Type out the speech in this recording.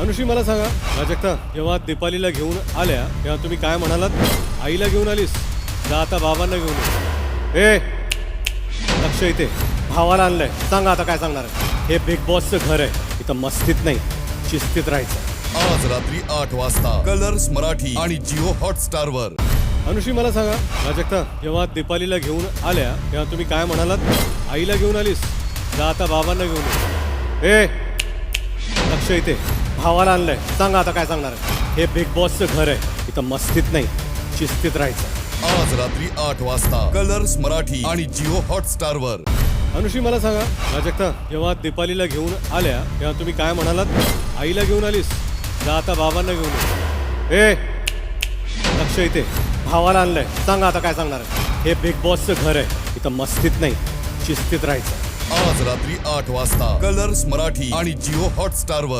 अनुषी मला सांगा प्राजक्ता जेव्हा दीपालीला घेऊन आल्या तेव्हा तुम्ही काय म्हणालात? आईला घेऊन आलीस जा आता बाबांना घेऊन ये. ए! लक्ष इथे. भावाला आणलंय. सांगा आता काय सांगणार आहे? हे बिग बॉसचं घर आहे. इथं मस्तीत नाही. शिस्तीत राहायचं. आज रात्री आठ वाजता कलर्स मराठी आणि जिओ हॉटस्टार वर अनुषी मला सांगा प्राजक्ता जेव्हा दीपालीला घेऊन आल्या तेव्हा तुम्ही काय म्हणालात? आईला घेऊन आलीस जा आता बाबांना घेऊन ये. ए! लक्ष इथे. भावाला आणलंय. सांगा आता काय सांगणार आहे? हे बिग बॉसचं घर आहे. इथं मस्तीत नाही. शिस्तीत राहायचं. आज रात्री आठ वाजता कलर्स मराठी आणि जिओ हॉटस्टार वर अनुषी मला सांगा. प्राजक्ता जेव्हा दीपालीला घेऊन आल्या तेव्हा तुम्ही काय म्हणालात? आईला घेऊन आलीस? जा आता बाबांना घेऊन ये. ए! लक्ष इथे. भावाला आणलंय. सांगा आता काय सांगणार आहे? हे बिग बॉसचं घर आहे. इथं मस्तीत नाही. शिस्तीत राहायचं. आज रात्री आठ वाजता कलर्स मराठी आणि जिओ हॉटस्टार वर